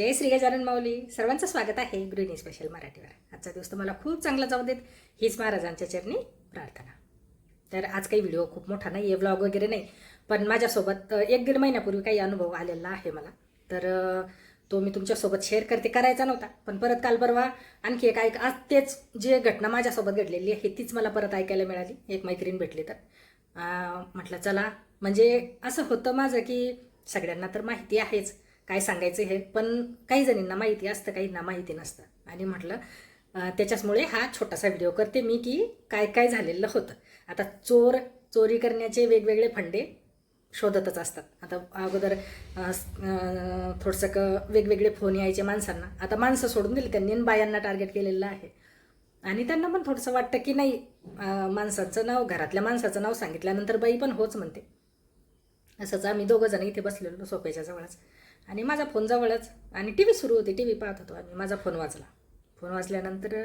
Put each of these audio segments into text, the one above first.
जय श्री गजानन माऊली. सर्वांचं स्वागत आहे गृहिणी स्पेशल मराठीवर. आजचा दिवस तुम्हाला खूप चांगला जाऊ देत. हीच महाराजांच्या चरणी प्रार्थना. तर आज काही व्हिडिओ खूप मोठा नाही आहे व्लॉग वगैरे नाही. पण माझ्यासोबत एक दीड महिन्यापूर्वी काही अनुभव आलेला आहे मला. तर तो मी तुमच्यासोबत शेअर करते करायचा नव्हता. पण परत काल परवा आणखी एक ऐक आज तेच जे घटना माझ्यासोबत घडलेली आहे तीच मला परत ऐकायला मिळाली. एक मैत्रीण भेटली तर. म्हटलं चला. म्हणजे असं होतं माझं की सगळ्यांना तर माहिती आहेच. काय सांगायचं हे पण काही जणींना माहिती असतं काहींना माहिती नसतं. आणि म्हटलं त्याच्याचमुळे हा छोटासा व्हिडिओ करते मी की काय काय झालेलं होतं. आता चोर चोरी करण्याचे वेगवेगळे फंडे शोधतच असतात. आता अगोदर थोडंसं क वेगवेगळे फोन यायचे माणसांना. आता माणसं सोडून दिली त्यांनी बायांना टार्गेट केलेलं आहे. आणि त्यांना पण थोडंसं वाटतं की नाही माणसाचं नाव घरातल्या माणसाचं नाव सांगितल्यानंतर बाई पण होच म्हणते. असंच आम्ही दोघं जण इथे बसलेलो सोप्याच्या जवळच. आणि माझा फोन जवळच. आणि टी व्ही सुरू होती. टी व्ही पाहत होतो आणि माझा फोन वाचला फोन वाचल्यानंतर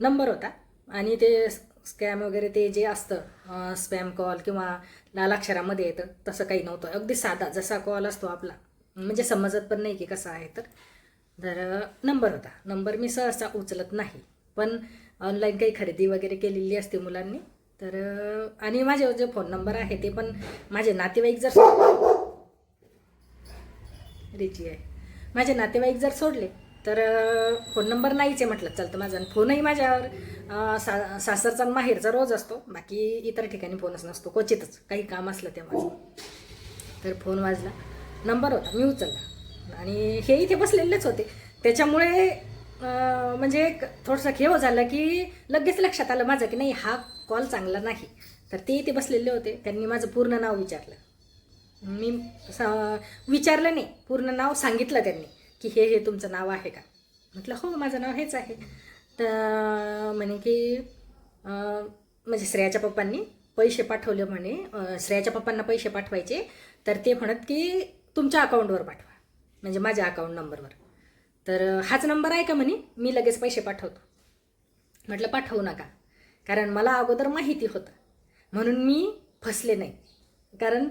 नंबर होता. आणि ते स्कॅम वगैरे ते जे असतं स्पॅम कॉल किंवा लाल अक्षरामध्ये येतं तसं काही नव्हतं. अगदी साधा जसा कॉल असतो आपला. म्हणजे समजत पण नाही की कसा आहे तर. तर नंबर होता. नंबर मी सहसा उचलत नाही. पण ऑनलाईन काही खरेदी वगैरे केलेली असते मुलांनी. तर आणि माझे जे फोन नंबर आहे ते पण माझे नातेवाईक जर रिची आहे. माझे नातेवाईक जर सोडले तर फोन नंबर नाहीच आहे म्हटलं. चालतं माझा आणि फोनही माझ्यावर सा सासरचा माहेरचा रोज असतो. बाकी इतर ठिकाणी फोनच नसतो. क्वचितच. काही काम असलं तेव्हा. तर फोन वाजला. नंबर होता. मी उचलला. आणि हे इथे बसलेलेच होते. त्याच्यामुळे म्हणजे एक थोडंसं खेळ झालं की लगेच लक्षात आलं माझं की नाही हा कॉल चांगला नाही. तर ते इथे बसलेले होते. त्यांनी माझं पूर्ण नाव विचारलं. मी सा- विचारलं नाही. पूर्ण नाव सांगितलं त्यांनी की हे हे तुमचं नाव आहे का? म्हटलं हो माझं नाव हेच आहे. तर म्हणे की म्हणजे श्रेयाच्या पप्पांनी पैसे पाठवले म्हणे. श्रेयाच्या पप्पांना पैसे पाठवायचे. तर ते म्हणत की तुमच्या अकाउंटवर पाठवा. म्हणजे माझ्या अकाउंट नंबरवर. तर हाच नंबर आहे का म्हणे? मी लगेच पैसे पाठवतो. म्हटलं पाठवू नका. कारण मला अगोदर माहिती होतं. म्हणून मी फसले नाही. कारण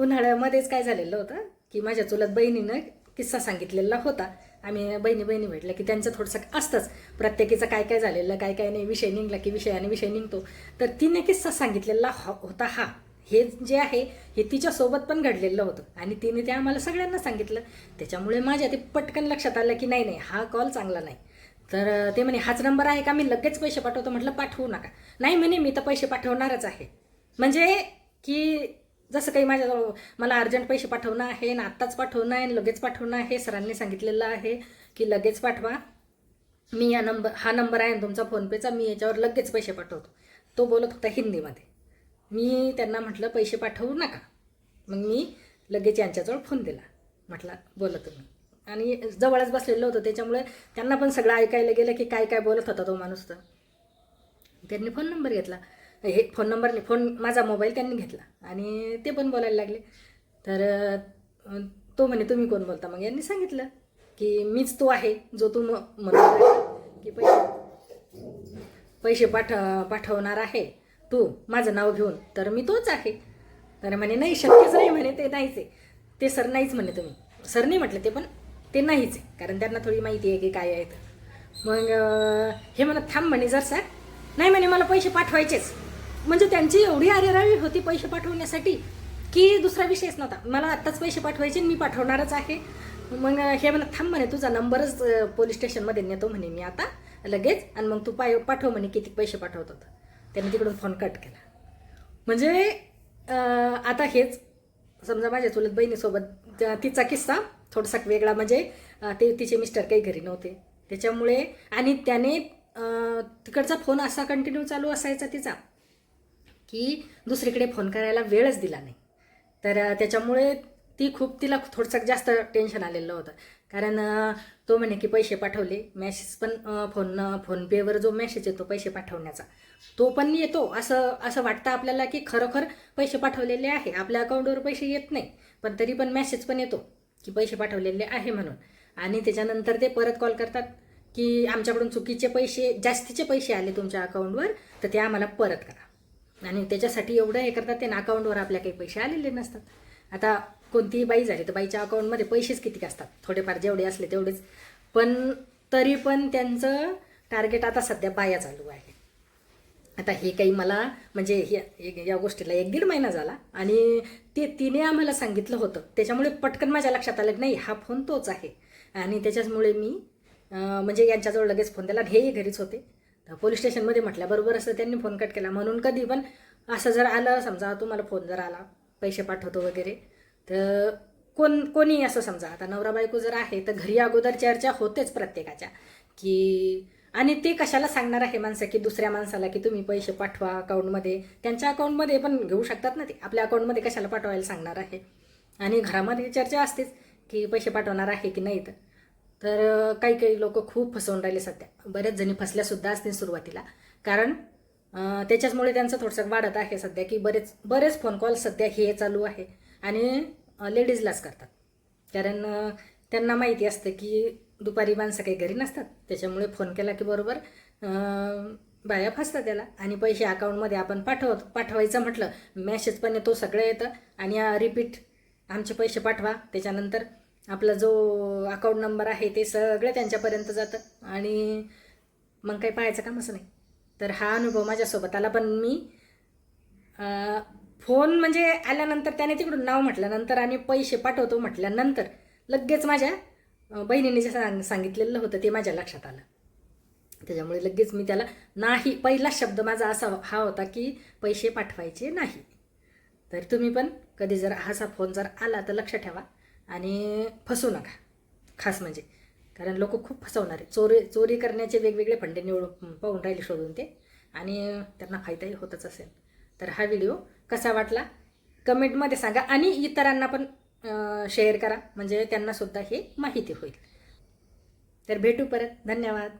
उन्हाळ्यामध्येच काय झालेलं होतं की माझ्या चुलत बहिणीनं किस्सा सांगितलेला होता. आम्ही बहिणी बहिणी भेटल्या की त्यांचं थोडंसं असतंच. प्रत्येकीचं काय काय झालेलं काय काय नाही विषय निघला की विषयाने विषय निघतो. तर तिने किस्सा सांगितलेला हो-, होता हा. हे जे आहे हे तिच्यासोबत पण घडलेलं होतं. आणि तिने ते आम्हाला सगळ्यांना सांगितलं. त्याच्यामुळे माझ्या ते पटकन लक्षात आलं की नाही नाही हा कॉल चांगला नाही. तर ते म्हणे हाच नंबर आहे का? मी लगेच पैसे पाठवतो. म्हटलं पाठवू नका. नाही म्हणे मी तर पैसे पाठवणारच आहे. म्हणजे की जसं काही माझ्याजवळ मला अर्जंट पैसे पाठवणं आहे ना आत्ताच पाठवणं आहे आणि लगेच पाठवणं आहे सरांनी सांगितलेलं आहे की लगेच पाठवा. मी या नंबर हा नंबर आहे तुमचा फोनपेचा मी याच्यावर लगेच पैसे पाठवतो. तो बोलत होता हिंदीमध्ये. मी त्यांना म्हटलं पैसे पाठवू नका. मग मी लगेच यांच्याजवळ फोन दिला. म्हटला बोला तुम्ही. आणि जवळच बसलेलं होतं त्याच्यामुळे त्यांना पण सगळं ऐकायला गेलं की काय काय बोलत होता तो माणूस तर. त्यांनी फोन नंबर घेतला. हे फोन नंबर नाही फोन माझा मोबाईल त्यांनी घेतला. आणि ते पण बोलायला लागले. तर तो म्हणे तुम्ही कोण बोलता? मग यांनी सांगितलं की मीच तो आहे जो तू म्हणतो आहे की पैसे पैसे पाठ पाठवणार आहे तू माझं नाव घेऊन. तर मी तोच आहे. तर म्हणे नाही शक्यच नाही म्हणे ते नाहीच आहे. ते सर नाहीच म्हणे तुम्ही. सर नाही म्हटलं ते पण ते नाहीच आहे. कारण त्यांना थोडी माहिती आहे की काय आहे तर मग हे म्हणत थांब म्हणे जर सर नाही म्हणे मला पैसे पाठवायचेच. म्हणजे त्यांची एवढी अरेरावी होती पैसे पाठवण्यासाठी की दुसरा विषयच नव्हता. मला आत्ताच पैसे पाठवायचे आणि मी पाठवणारच आहे. मग हे म्हणत थांब म्हणे तुझा नंबरच पोलीस स्टेशनमध्ये नेतो म्हणे मी आता लगेच. आणि मग तू पाय पाठव म्हणे किती पैसे पाठवतात. त्याने तिकडून फोन कट केला. म्हणजे आता हेच समजा माझ्या चुलत बहिणीसोबत तिचा किस्सा थोडासा वेगळा. म्हणजे ते तिचे मिस्टर काही घरी नव्हते. त्याच्यामुळे आणि त्याने तिकडचा फोन असा कंटिन्यू चालू असायचा तिचा. की दुसरीकडे फोन करायला वेळच दिला नाही. तर त्याच्यामुळे ती खूप तिला थोडंसं जास्त टेन्शन आलेलं होतं. कारण तो म्हणे की पैसे पाठवले. मॅसेज पण फोन फोनपेवर जो मेसेज येतो पैसे पाठवण्याचा तो पण येतो. असं असं वाटतं आपल्याला की खरोखर पैसे पाठवलेले आहे. आपल्या अकाउंटवर पैसे येत नाही. पण तरी पण मेसेज पण येतो की पैसे पाठवलेले आहे म्हणून. आणि त्याच्यानंतर ते परत कॉल करतात की आमच्याकडून चुकीचे पैसे जास्तीचे पैसे आले तुमच्या अकाउंटवर तर ते आम्हाला परत करा. आणि त्याच्यासाठी एवढं हे करतात ते ना अकाउंटवर आपल्या काही पैसे आलेले नसतात. आता कोणतीही बाई झाली तर बाईच्या अकाउंटमध्ये पैसेच किती असतात? थोडेफार जेवढे असले तेवढेच. पण तरी पण त्यांचं टार्गेट आता सध्या बाया चालू आहे. आता हे काही मला म्हणजे हे या गोष्टीला एक दीड महिना झाला आणि ते तिने आम्हाला सांगितलं होतं. त्याच्यामुळे पटकन माझ्या लक्षात आलं की नाही हा फोन तोच आहे. आणि त्याच्याचमुळे मी म्हणजे यांच्याजवळ लगेच फोन दिला हेही घरीच होते. पोलीस स्टेशनमध्ये म्हटल्याबरोबर असं त्यांनी फोन कट केला. म्हणून कधी पण असं जर आलं समजा तुम्हाला फोन जर आला पैसे पाठवतो वगैरे तर कोण कोणी असं समजा आता नवरा बायको जर आहे तर घरी अगोदर चर्चा होतेच प्रत्येकाच्या की आणि ते कशाला सांगणार आहे माणसं की दुसऱ्या माणसाला की तुम्ही पैसे पाठवा अकाउंटमध्ये? त्यांच्या अकाउंटमध्ये पण घेऊ शकतात ना ते. आपल्या अकाउंटमध्ये कशाला पाठवायला सांगणार आहे? आणि घरामध्ये चर्चा असतेच की पैसे पाठवणार आहे की नाही तर तर काही काही लोक खूप फसवून राहिले सध्या. बऱ्याच जणी फसल्यासुद्धा असतील सुरुवातीला. कारण त्याच्याचमुळे त्यांचं थोडंसं वाढत आहे सध्या की बरेच बरेच फोन कॉल सध्या हे चालू आहे आणि लेडीजलाच करतात. कारण त्यांना माहिती असतं की दुपारी माणसं काही घरी नसतात. त्याच्यामुळे फोन केला की बरोबर बाया फसतात त्याला. आणि पैसे अकाउंटमध्ये आपण पाठवत पाठवायचं म्हटलं मॅसेज पण येतो सगळं येतं. आणि रिपीट आमचे पैसे पाठवा. त्याच्यानंतर आपला जो अकाउंट नंबर आहे ते सगळं त्यांच्यापर्यंत जातं. आणि मग काही पाहायचं कामच नाही. तर हा अनुभव माझ्यासोबत आला. पण मी फोन म्हणजे आल्यानंतर त्याने तिकडून नाव म्हटल्यानंतर आणि पैसे पाठवतो म्हटल्यानंतर लगेच माझ्या बहिणीने जे सांग सांगितलेलं होतं ते माझ्या लक्षात आलं. त्याच्यामुळे लगेच मी त्याला नाही पहिला शब्द माझा असा हा होता की पैसे पाठवायचे नाही. तर तुम्ही पण कधी जर असा फोन जर आला तर लक्ष ठेवा. आणि फसू नका. खास म्हणजे. कारण लोक खूप फसवणार आहे चोरी चोरी करण्याचे वेगवेगळे फंडे निवडून पाहून राहिले शोधून ते. आणि त्यांना फायदाही होतच असेल. तर हा व्हिडिओ कसा वाटला? कमेंटमध्ये सांगा. आणि इतरांना पण शेअर करा. म्हणजे त्यांनासुद्धा हे माहिती होईल. तर भेटू परत. धन्यवाद.